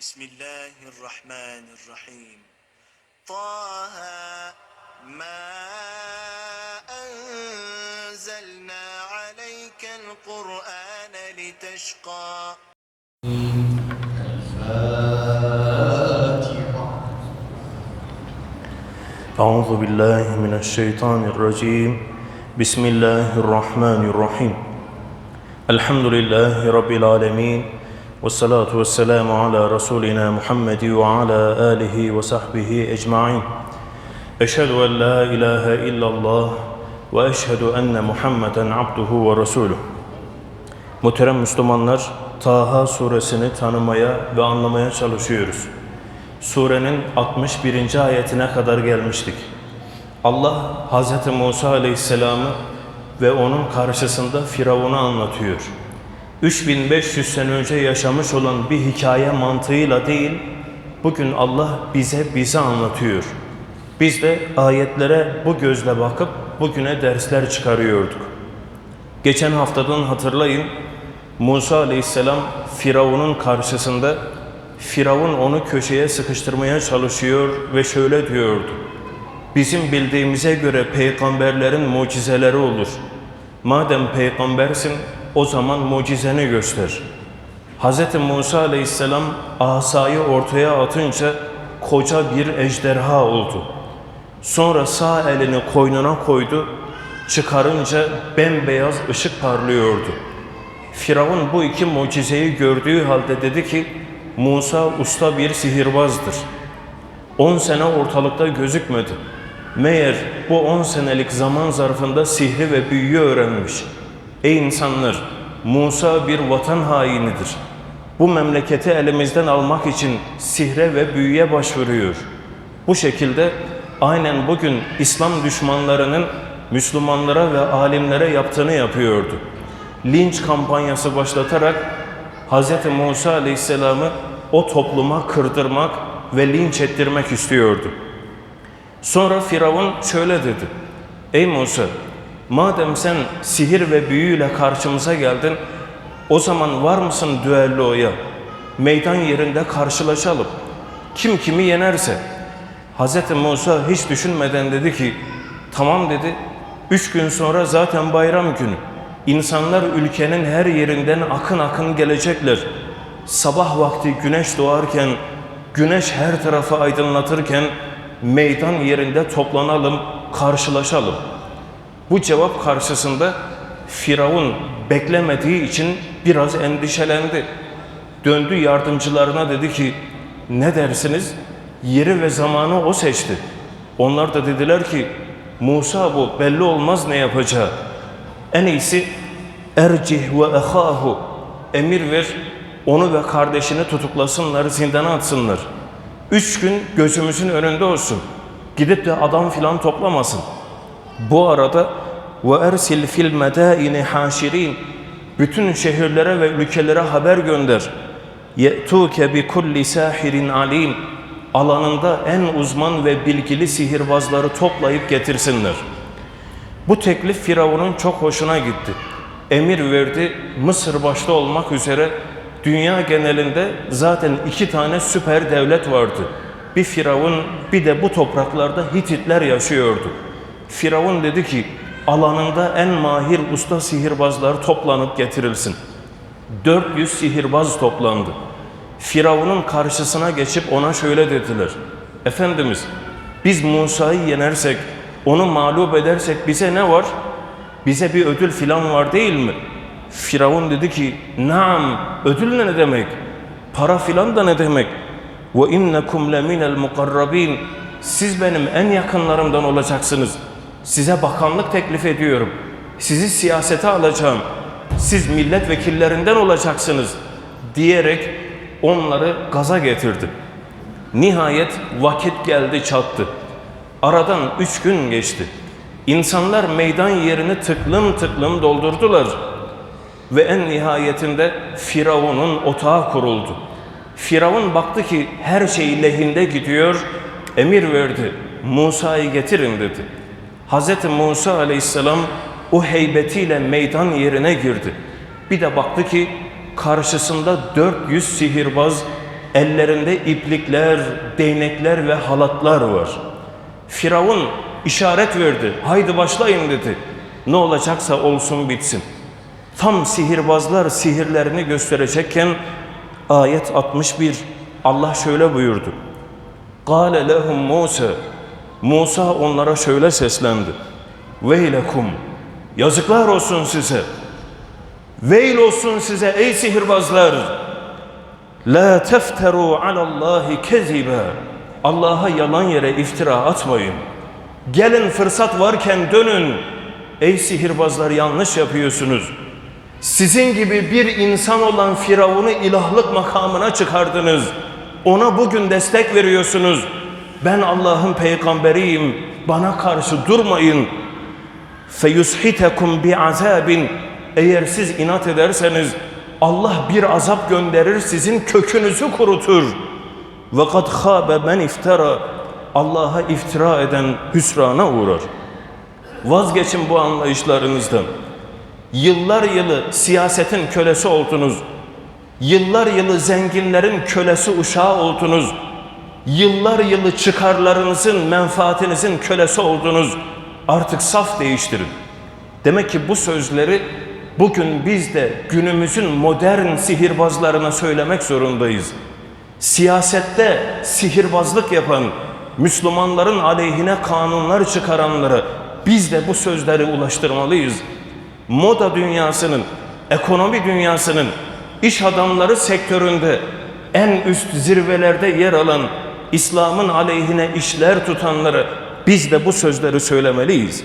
بسم الله الرحمن الرحيم. طه ما أنزلنا عليك القرآن لتشقى. أعوذ بالله من الشيطان الرجيم. بسم الله الرحمن الرحيم. الحمد لله رب العالمين. والصلاة والسلام على رسولنا محمد وعلى آله وصحبه أجمعين أشهد أن لا إله إلا الله وأشهد أن محمدا عبده ورسوله Muhterem Müslümanlar, Taha suresini tanımaya ve anlamaya çalışıyoruz. Surenin 61. ayetine kadar gelmiştik. Allah Hz. Musa Aleyhisselam'ı ve onun karşısında Firavun'u anlatıyor. 3500 sene önce yaşamış olan bir hikaye mantığıyla değil, bugün Allah bize bize anlatıyor. Biz de ayetlere bu gözle bakıp bugüne dersler çıkarıyorduk. Geçen haftadan hatırlayın, Musa aleyhisselam Firavun'un karşısında Firavun onu köşeye sıkıştırmaya çalışıyor ve şöyle diyordu. Bizim bildiğimize göre peygamberlerin mucizeleri olur. Madem peygambersin o zaman mucizeni göster. Hz. Musa aleyhisselam asayı ortaya atınca koca bir ejderha oldu. Sonra sağ elini koynuna koydu, çıkarınca bembeyaz ışık parlıyordu. Firavun bu iki mucizeyi gördüğü halde dedi ki, Musa usta bir sihirbazdır. 10 sene ortalıkta gözükmedi. Meğer bu 10 senelik zaman zarfında sihri ve büyüyü öğrenmiş. Ey insanlar! Musa bir vatan hainidir. Bu memleketi elimizden almak için sihre ve büyüye başvuruyor. Bu şekilde aynen bugün İslam düşmanlarının Müslümanlara ve alimlere yaptığını yapıyordu. Linç kampanyası başlatarak Hz. Musa Aleyhisselam'ı o topluma kırdırmak ve linç ettirmek istiyordu. Sonra Firavun şöyle dedi. Ey Musa, madem sen sihir ve büyüyle karşımıza geldin, o zaman var mısın düelloya? Meydan yerinde karşılaşalım. Kim kimi yenerse. Hz. Musa hiç düşünmeden dedi ki, tamam dedi, üç gün sonra zaten bayram günü. İnsanlar ülkenin her yerinden akın akın gelecekler. Sabah vakti güneş doğarken, güneş her tarafı aydınlatırken meydan yerinde toplanalım, karşılaşalım. Bu cevap karşısında Firavun beklemediği için biraz endişelendi. Döndü yardımcılarına dedi ki, ne dersiniz? Yeri ve zamanı o seçti. Onlar da dediler ki, Musa bu belli olmaz ne yapacağı. En iyisi ercih ve ehahu emir ver onu ve kardeşini tutuklasınlar zindana atsınlar. Üç gün gözümüzün önünde olsun. Gidip de adam filan toplamasın. Bu arada ve ersil fil medaini haşirin bütün şehirlere ve ülkelere haber gönder. Ye'tuke bi kulli sahirin alim alanında en uzman ve bilgili sihirbazları toplayıp getirsinler. Bu teklif Firavun'un çok hoşuna gitti. Emir verdi Mısır başta olmak üzere dünya genelinde zaten iki tane süper devlet vardı. Bir Firavun bir de bu topraklarda Hititler yaşıyordu. Firavun dedi ki alanında en mahir usta sihirbazlar toplanıp getirilsin. 400 sihirbaz toplandı. Firavun'un karşısına geçip ona şöyle dediler. Efendimiz biz Musa'yı yenersek, onu mağlup edersek bize ne var? Bize bir ödül filan var değil mi? Firavun dedi ki, Naam, ödül ne demek? Para filan da ne demek? Ve innekum leminel mukarrabin. Siz benim en yakınlarımdan olacaksınız. Size bakanlık teklif ediyorum. Sizi siyasete alacağım. Siz milletvekillerinden olacaksınız diyerek onları gaza getirdi. Nihayet vakit geldi çattı. Aradan üç gün geçti. İnsanlar meydan yerini tıklım tıklım doldurdular. Ve en nihayetinde Firavun'un otağı kuruldu. Firavun baktı ki her şey lehinde gidiyor, emir verdi. Musa'yı getirin dedi. Hz. Musa aleyhisselam o heybetiyle meydan yerine girdi. Bir de baktı ki karşısında 400 sihirbaz Ellerinde iplikler, değnekler ve halatlar var. Firavun işaret verdi. Haydi başlayın dedi. Ne olacaksa olsun bitsin. Tam sihirbazlar sihirlerini gösterecekken ayet 61 Allah şöyle buyurdu. Kale lehum Musa Musa onlara şöyle seslendi. Veylekum yazıklar olsun size. Veil olsun size ey sihirbazlar. La tefteru alallahi kezibe. Allah'a yalan yere iftira atmayın. Gelin fırsat varken dönün. Ey sihirbazlar yanlış yapıyorsunuz. Sizin gibi bir insan olan Firavun'u ilahlık makamına çıkardınız. Ona bugün destek veriyorsunuz. Ben Allah'ın peygamberiyim. Bana karşı durmayın. Feyushitekum bi azabin. Eğer siz inat ederseniz Allah bir azap gönderir sizin kökünüzü kurutur. Ve kad khabe men iftara. Allah'a iftira eden hüsrana uğrar. Vazgeçin bu anlayışlarınızdan. Yıllar yılı siyasetin kölesi oldunuz. Yıllar yılı zenginlerin kölesi uşağı oldunuz. Yıllar yılı çıkarlarınızın, menfaatinizin kölesi oldunuz. Artık saf değiştirin. Demek ki bu sözleri bugün biz de günümüzün modern sihirbazlarına söylemek zorundayız. Siyasette sihirbazlık yapan, Müslümanların aleyhine kanunlar çıkaranlara biz de bu sözleri ulaştırmalıyız. Moda dünyasının, ekonomi dünyasının, iş adamları sektöründe en üst zirvelerde yer alan İslam'ın aleyhine işler tutanlara biz de bu sözleri söylemeliyiz.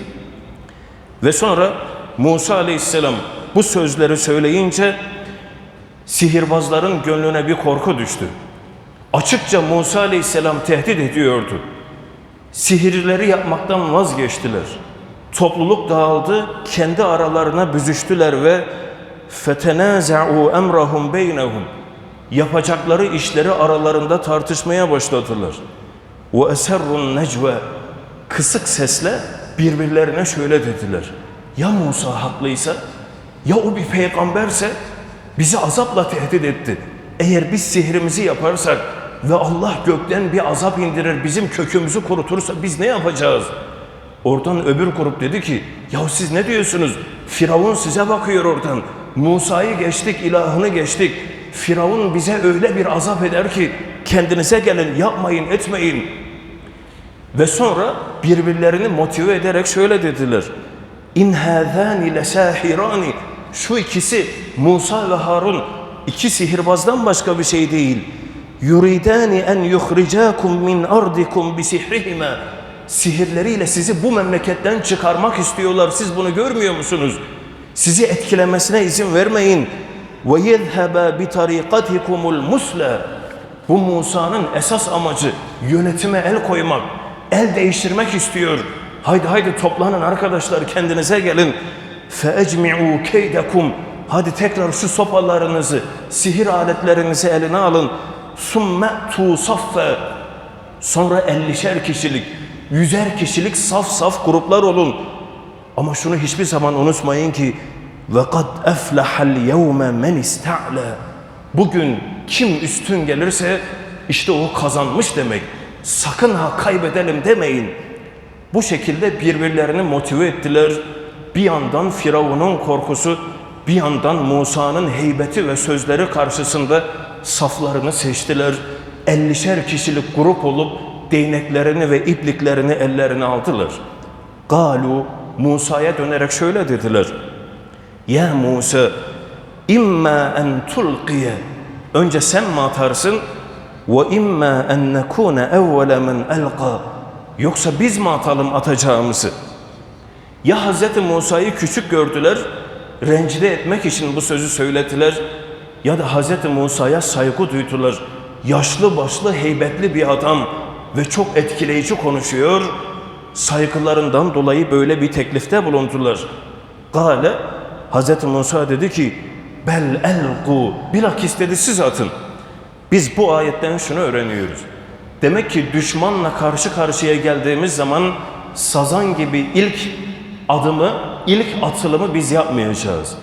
Ve sonra Musa aleyhisselam bu sözleri söyleyince sihirbazların gönlüne bir korku düştü. Açıkça Musa aleyhisselam tehdit ediyordu. Sihirleri yapmaktan vazgeçtiler. Topluluk dağıldı, kendi aralarına büzüştüler ve fetenaza'u emrahum beynehum. Yapacakları işleri aralarında tartışmaya başladılar. Ve eserrun necve. Kısık sesle birbirlerine şöyle dediler. Ya Musa haklıysa, ya o bir peygamberse bizi azapla tehdit etti. Eğer biz sihrimizi yaparsak ve Allah gökten bir azap indirir, bizim kökümüzü kurutursa biz ne yapacağız? Oradan öbür grup dedi ki, ya siz ne diyorsunuz? Firavun size bakıyor oradan. Musa'yı geçtik, ilahını geçtik. Firavun bize öyle bir azap eder ki kendinize gelin, yapmayın, etmeyin. Ve sonra birbirlerini motive ederek şöyle dediler. İn hâzâni lesâhirâni. Şu ikisi Musa ve Harun iki sihirbazdan başka bir şey değil. Yuridani en yuhricâkum min ardikum bi sihrihime. Sihirleriyle sizi bu memleketten çıkarmak istiyorlar. Siz bunu görmüyor musunuz? Sizi etkilemesine izin vermeyin. Ve yezheba bi tariqatikumul musla. Bu Musa'nın esas amacı yönetime el koymak, el değiştirmek istiyor. Haydi haydi toplanın arkadaşlar kendinize gelin. Feecmi'u keydekum. Hadi tekrar şu sopalarınızı, sihir aletlerinizi eline alın. Summe'tu saffe. Sonra ellişer kişilik, yüzer kişilik saf saf gruplar olun. Ama şunu hiçbir zaman unutmayın ki kad eflahal yevme men ista'la. Bugün kim üstün gelirse işte o kazanmış demek. Sakın ha kaybedelim demeyin. Bu şekilde birbirlerini motive ettiler. Bir yandan Firavun'un korkusu, bir yandan Musa'nın heybeti ve sözleri karşısında saflarını seçtiler. Ellişer kişilik grup olup değneklerini ve ipliklerini ellerine aldılar. Galu Musa'ya dönerek şöyle dediler. Ya Musa imma en tulqiye önce sen mi atarsın ve imma en nekune evvele men elqa yoksa biz mi atalım atacağımızı ya Hz. Musa'yı küçük gördüler rencide etmek için bu sözü söylediler ya da Hz. Musa'ya saygı duydular yaşlı başlı heybetli bir adam ve çok etkileyici konuşuyor saygılarından dolayı böyle bir teklifte bulundular. Gale Hz. Musa dedi ki bel elgu bilakis dedi siz atın. Biz bu ayetten şunu öğreniyoruz. Demek ki düşmanla karşı karşıya geldiğimiz zaman sazan gibi ilk adımı, ilk atılımı biz yapmayacağız.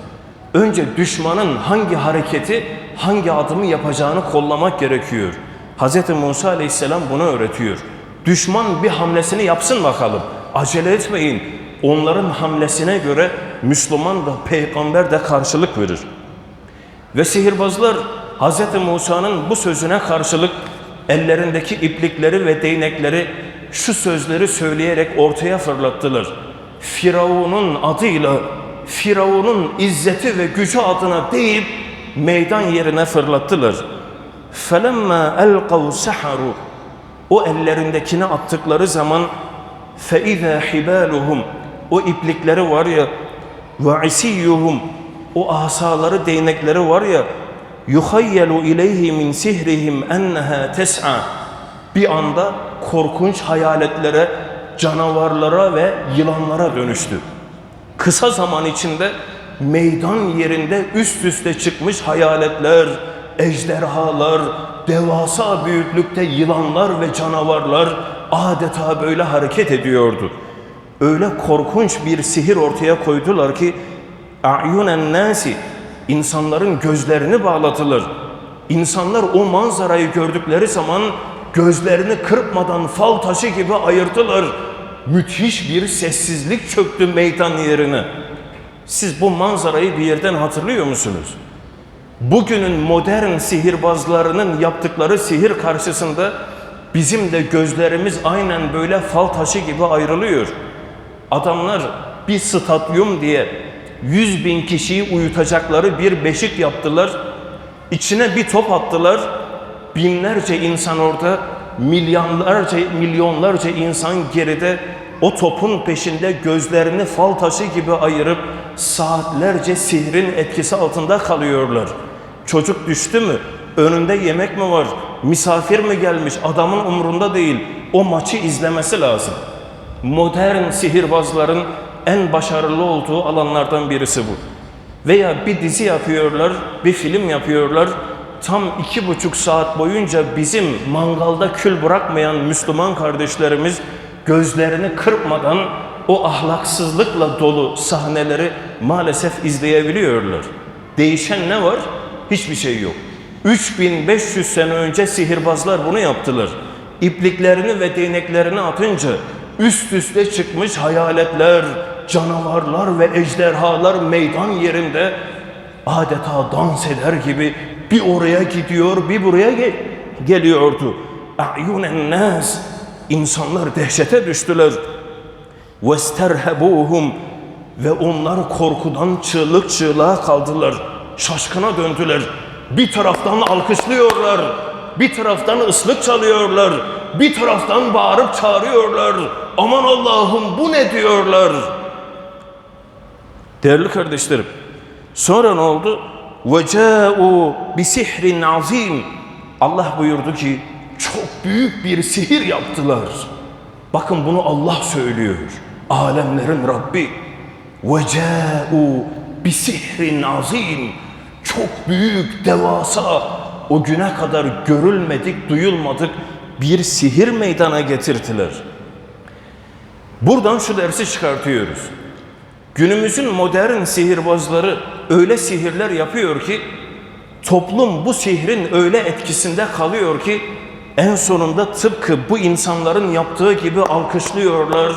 Önce düşmanın hangi hareketi hangi adımı yapacağını kollamak gerekiyor. Hz. Musa aleyhisselam bunu öğretiyor. Düşman bir hamlesini yapsın bakalım. Acele etmeyin Onların hamlesine göre Müslüman da peygamber de karşılık verir. Ve sihirbazlar Hz. Musa'nın bu sözüne karşılık ellerindeki iplikleri ve değnekleri şu sözleri söyleyerek ortaya fırlattılar. Firavun'un adıyla, Firavun'un izzeti ve gücü adına deyip meydan yerine fırlattılar. فَلَمَّا أَلْقَوْ سَحَرُوا O ellerindekini attıkları zaman فَاِذَا حِبَالُهُمْ o iplikleri var ya ve isiyyuhum o asaları değnekleri var ya yuhayyelu ileyhi min sihrihim enneha tes'a bir anda korkunç hayaletlere, canavarlara ve yılanlara dönüştü. Kısa zaman içinde meydan yerinde üst üste çıkmış hayaletler, ejderhalar, devasa büyüklükte yılanlar ve canavarlar adeta böyle hareket ediyordu. Öyle korkunç bir sihir ortaya koydular ki a'yunen nasi insanların gözlerini bağladılar. İnsanlar o manzarayı gördükleri zaman gözlerini kırpmadan fal taşı gibi ayırdılar. Müthiş bir sessizlik çöktü meydan yerine. Siz bu manzarayı bir yerden hatırlıyor musunuz? Bugünün modern sihirbazlarının yaptıkları sihir karşısında bizim de gözlerimiz aynen böyle fal taşı gibi ayrılıyor. Adamlar bir stadyum diye 100 bin kişiyi uyutacakları bir beşik yaptılar. İçine bir top attılar. Binlerce insan orada, milyonlarca, milyonlarca insan geride o topun peşinde gözlerini fal taşı gibi ayırıp saatlerce sihrin etkisi altında kalıyorlar. Çocuk düştü mü? Önünde yemek mi var? Misafir mi gelmiş? Adamın umrunda değil. O maçı izlemesi lazım. Modern sihirbazların en başarılı olduğu alanlardan birisi bu. Veya bir dizi yapıyorlar, bir film yapıyorlar. Tam iki buçuk saat boyunca bizim mangalda kül bırakmayan Müslüman kardeşlerimiz gözlerini kırpmadan o ahlaksızlıkla dolu sahneleri maalesef izleyebiliyorlar. Değişen ne var? Hiçbir şey yok. 3500 sene önce sihirbazlar bunu yaptılar. İpliklerini ve değneklerini atınca Üst üste çıkmış hayaletler, canavarlar ve ejderhalar meydan yerinde adeta dans eder gibi bir oraya gidiyor, bir buraya ge geliyordu. A'yunen nas insanlar dehşete düştüler. Vesterhebuhum ve onlar korkudan çığlık çığlığa kaldılar. Şaşkına döndüler. Bir taraftan alkışlıyorlar. Bir taraftan ıslık çalıyorlar. Bir taraftan bağırıp çağırıyorlar. Aman Allah'ım bu ne diyorlar. Değerli kardeşlerim. Sonra ne oldu? وَجَاءُوا بِسِحْرٍ azim. Allah buyurdu ki çok büyük bir sihir yaptılar. Bakın bunu Allah söylüyor. Alemlerin Rabbi. وَجَاءُوا بِسِحْرٍ azim. Çok büyük, devasa, o güne kadar görülmedik, duyulmadık bir sihir meydana getirdiler. Buradan şu dersi çıkartıyoruz. Günümüzün modern sihirbazları öyle sihirler yapıyor ki toplum bu sihrin öyle etkisinde kalıyor ki en sonunda tıpkı bu insanların yaptığı gibi alkışlıyorlar,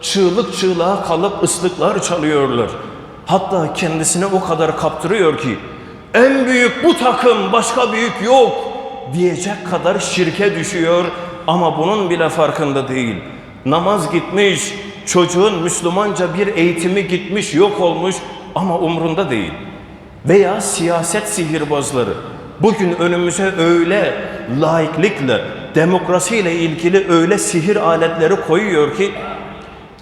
çığlık çığlığa kalıp ıslıklar çalıyorlar. Hatta kendisine o kadar kaptırıyor ki en büyük bu takım başka büyük yok diyecek kadar şirke düşüyor ama bunun bile farkında değil. Namaz gitmiş, çocuğun Müslümanca bir eğitimi gitmiş, yok olmuş ama umrunda değil. Veya siyaset sihirbazları bugün önümüze öyle laiklikle, demokrasiyle ilgili öyle sihir aletleri koyuyor ki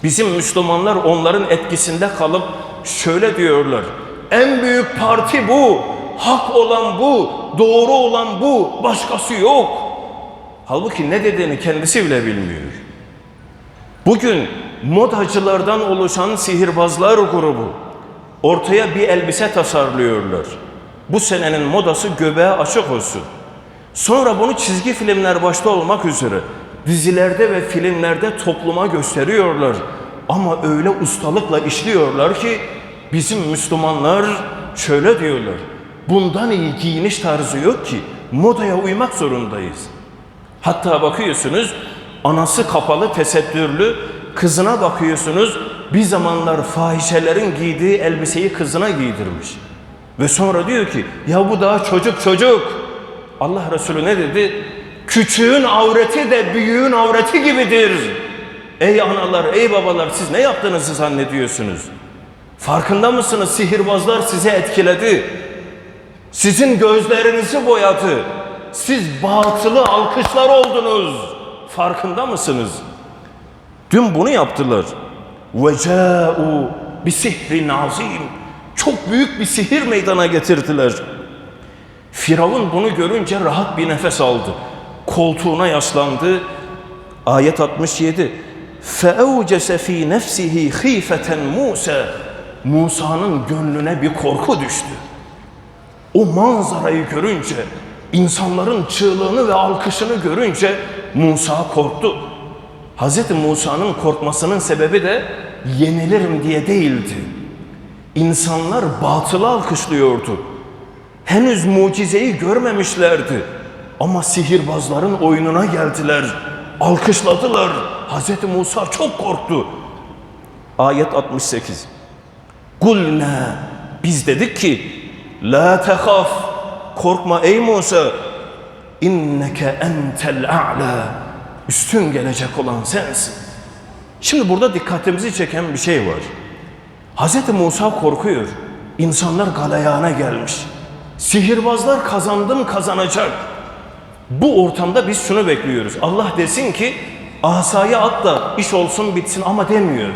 bizim Müslümanlar onların etkisinde kalıp şöyle diyorlar. En büyük parti bu, hak olan bu, doğru olan bu, başkası yok. Halbuki ne dediğini kendisi bile bilmiyor. Bugün modacılardan oluşan sihirbazlar grubu ortaya bir elbise tasarlıyorlar. Bu senenin modası göbeğe açık olsun. Sonra bunu çizgi filmler başta olmak üzere dizilerde ve filmlerde topluma gösteriyorlar. Ama öyle ustalıkla işliyorlar ki bizim Müslümanlar şöyle diyorlar. Bundan iyi giyiniş tarzı yok ki. Modaya uymak zorundayız. Hatta bakıyorsunuz anası kapalı tesettürlü kızına bakıyorsunuz bir zamanlar fahişelerin giydiği elbiseyi kızına giydirmiş. Ve sonra diyor ki ya bu daha çocuk çocuk. Allah Resulü ne dedi? Küçüğün avreti de büyüğün avreti gibidir. Ey analar, ey babalar siz ne yaptığınızı zannediyorsunuz? Farkında mısınız? Sihirbazlar sizi etkiledi. Sizin gözlerinizi boyadı. Siz batılı alkışlar oldunuz. Farkında mısınız? Dün bunu yaptılar. Veca'u bi sihrin azim. Çok büyük bir sihir meydana getirdiler. Firavun bunu görünce rahat bir nefes aldı. Koltuğuna yaslandı. Ayet 67. Fe'evcese fi nefsihi hifeten Musa. Musa'nın gönlüne bir korku düştü. O manzarayı görünce, insanların çığlığını ve alkışını görünce Musa korktu. Hz. Musa'nın korkmasının sebebi de yenilirim diye değildi. İnsanlar batılı alkışlıyordu. Henüz mucizeyi görmemişlerdi. Ama sihirbazların oyununa geldiler. Alkışladılar. Hz. Musa çok korktu. Ayet 68. Kulna biz dedik ki la tehaf korkma ey Musa inneke entel a'la üstün gelecek olan sensin. Şimdi burada dikkatimizi çeken bir şey var. Hz. Musa korkuyor. İnsanlar galayana gelmiş. Sihirbazlar kazandım kazanacak. Bu ortamda biz şunu bekliyoruz. Allah desin ki asayı at da iş olsun bitsin ama demiyor.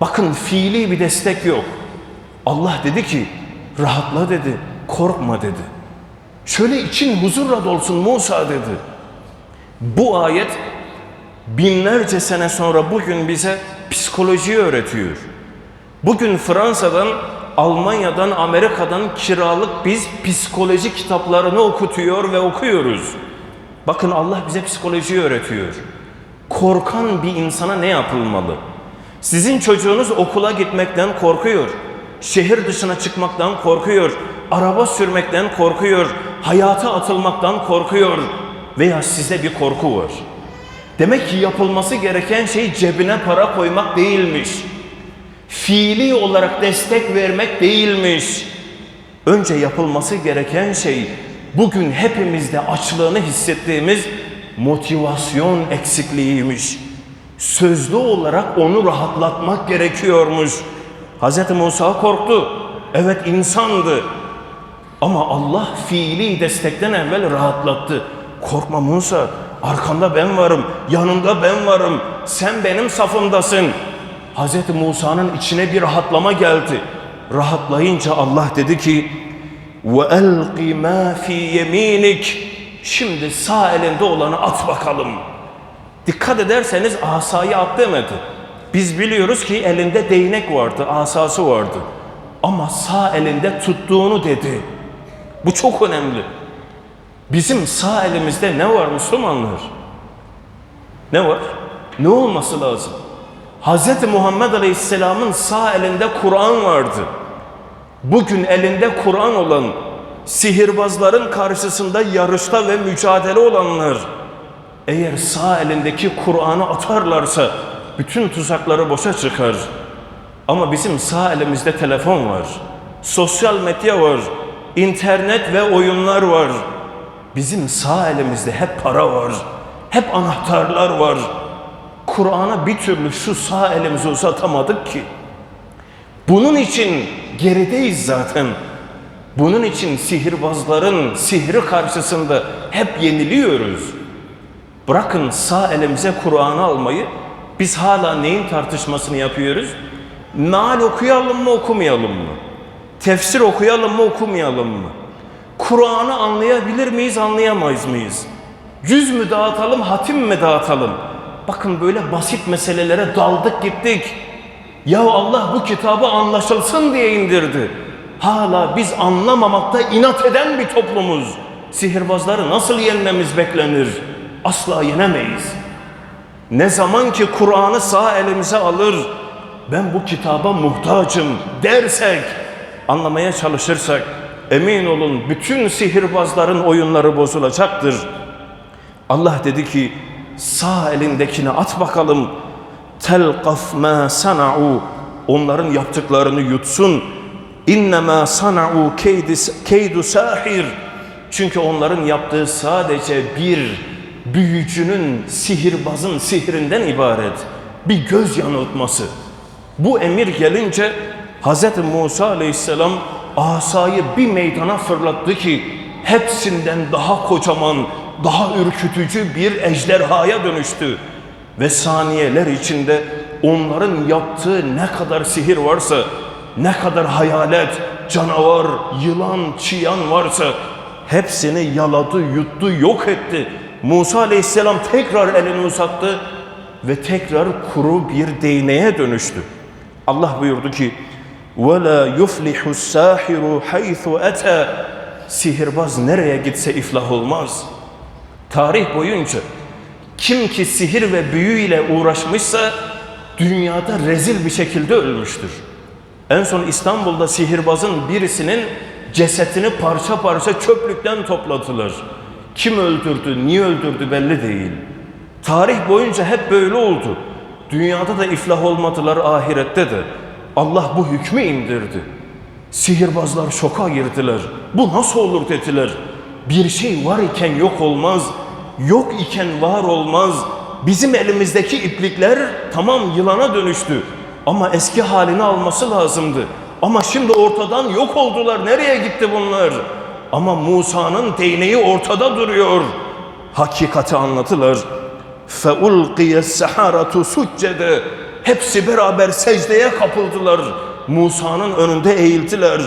Bakın fiili bir destek yok. Allah dedi ki rahatla dedi, korkma dedi. Şöyle için huzurla dolsun Musa dedi. Bu ayet binlerce sene sonra bugün bize psikolojiyi öğretiyor. Bugün Fransa'dan, Almanya'dan, Amerika'dan kiralık biz psikoloji kitaplarını okutuyor ve okuyoruz. Bakın Allah bize psikolojiyi öğretiyor. Korkan bir insana ne yapılmalı? Sizin çocuğunuz okula gitmekten korkuyor. Şehir dışına çıkmaktan korkuyor. Araba sürmekten korkuyor. Hayata atılmaktan korkuyor. Veya size bir korku var. Demek ki yapılması gereken şey cebine para koymak değilmiş. Fiili olarak destek vermek değilmiş. Önce yapılması gereken şey bugün hepimizde açlığını hissettiğimiz motivasyon eksikliğiymiş. Sözlü olarak onu rahatlatmak gerekiyormuş. Hz. Musa korktu. Evet insandı. Ama Allah fiili destekten evvel rahatlattı. Korkma Musa, arkanda ben varım, yanında ben varım. Sen benim safımdasın. Hz. Musa'nın içine bir rahatlama geldi. Rahatlayınca Allah dedi ki: "Ve elqi ma fi yeminik." Şimdi sağ elinde olanı at bakalım. Dikkat ederseniz asayı at demedi. Biz biliyoruz ki elinde değnek vardı, asası vardı. Ama sağ elinde tuttuğunu dedi. Bu çok önemli. Bizim sağ elimizde ne var Müslümanlar? Ne var? Ne olması lazım? Hz. Muhammed Aleyhisselam'ın sağ elinde Kur'an vardı. Bugün elinde Kur'an olan, sihirbazların karşısında yarışta ve mücadele olanlar, eğer sağ elindeki Kur'an'ı atarlarsa bütün tuzakları boşa çıkar. Ama bizim sağ elimizde telefon var, sosyal medya var, internet ve oyunlar var. Bizim sağ elimizde hep para var, hep anahtarlar var. Kur'an'a bir türlü şu sağ elimizi uzatamadık ki. Bunun için gerideyiz zaten. Bunun için sihirbazların sihri karşısında hep yeniliyoruz. Bırakın sağ elimize Kur'an'ı almayı, biz hala neyin tartışmasını yapıyoruz? Meal okuyalım mı okumayalım mı? Tefsir okuyalım mı okumayalım mı? Kur'an'ı anlayabilir miyiz anlayamayız mıyız? Yüz mü dağıtalım hatim mi dağıtalım? Bakın böyle basit meselelere daldık gittik. Ya Allah bu kitabı anlaşılsın diye indirdi. Hala biz anlamamakta inat eden bir toplumuz. Sihirbazları nasıl yenmemiz beklenir? Asla yenemeyiz. Ne zaman ki Kur'an'ı sağ elimize alır, ben bu kitaba muhtacım dersek, anlamaya çalışırsak, emin olun bütün sihirbazların oyunları bozulacaktır. Allah dedi ki sağ elindekini at bakalım. Telqaf ma sana'u onların yaptıklarını yutsun. İnnemâ sana'u keydu sahir. Çünkü onların yaptığı sadece bir büyücünün, sihirbazın sihrinden ibaret. Bir göz yanıltması. Bu emir gelince Hz. Musa aleyhisselam asayı bir meydana fırlattı ki hepsinden daha kocaman, daha ürkütücü bir ejderhaya dönüştü. Ve saniyeler içinde onların yaptığı ne kadar sihir varsa, ne kadar hayalet, canavar, yılan, çiyan varsa hepsini yaladı, yuttu, yok etti. Musa aleyhisselam tekrar elini uzattı ve tekrar kuru bir değneğe dönüştü. Allah buyurdu ki وَلَا يُفْلِحُ السَّاحِرُ حَيْثُ اَتَى Sihirbaz nereye gitse iflah olmaz. Tarih boyunca kim ki sihir ve büyüyle uğraşmışsa dünyada rezil bir şekilde ölmüştür. En son İstanbul'da sihirbazın birisinin cesetini parça parça çöplükten topladılar. Kim öldürdü, niye öldürdü belli değil. Tarih boyunca hep böyle oldu. Dünyada da iflah olmadılar ahirette de. Allah bu hükmü indirdi. Sihirbazlar şoka girdiler. Bu nasıl olur dediler. Bir şey var iken yok olmaz. Yok iken var olmaz. Bizim elimizdeki iplikler tamam yılana dönüştü. Ama eski halini alması lazımdı. Ama şimdi ortadan yok oldular. Nereye gitti bunlar? Ama Musa'nın değneği ortada duruyor. Hakikati anlatılar. فَاُلْقِيَ السَّحَارَةُ سُجَّدَ Hepsi beraber secdeye kapıldılar. Musa'nın önünde eğildiler.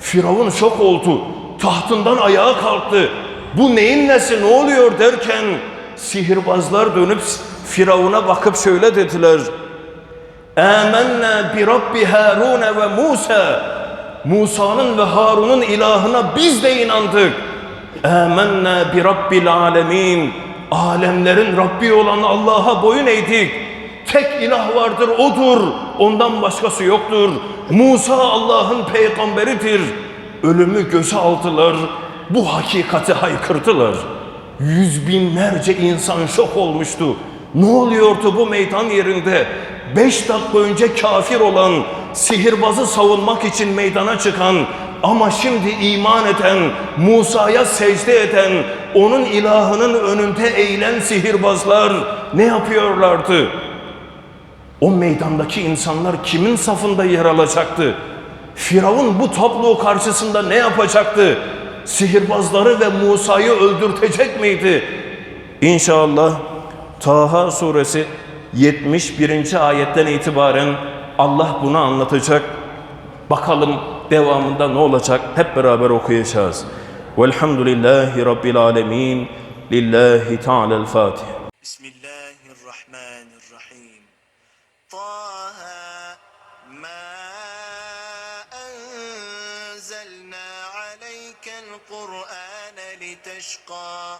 Firavun şok oldu. Tahtından ayağa kalktı. Bu neyin nesi ne oluyor derken sihirbazlar dönüp Firavun'a bakıp şöyle dediler. Âmennâ bi Rabbi Harun ve Musa. Musa'nın ve Harun'un ilahına biz de inandık. Âmennâ bi Rabbil alemin. Alemlerin Rabbi olan Allah'a boyun eğdik. Tek ilah vardır odur. Ondan başkası yoktur. Musa Allah'ın peygamberidir. Ölümü göze aldılar. Bu hakikati haykırdılar. Yüz binlerce insan şok olmuştu. Ne oluyordu bu meydan yerinde? Beş dakika önce kafir olan, sihirbazı savunmak için meydana çıkan ama şimdi iman eden, Musa'ya secde eden, onun ilahının önünde eğilen sihirbazlar ne yapıyorlardı? O meydandaki insanlar kimin safında yer alacaktı? Firavun bu tablo karşısında ne yapacaktı? Sihirbazları ve Musa'yı öldürtecek miydi? İnşallah Taha suresi 71. ayetten itibaren Allah bunu anlatacak. Bakalım devamında ne olacak? Hep beraber okuyacağız. Velhamdülillahi Rabbil alemin. Lillahi Teala'l Fatiha. Bismillahirrahmanirrahim. Taha ma enzelna aleykel Kur'an liteşka.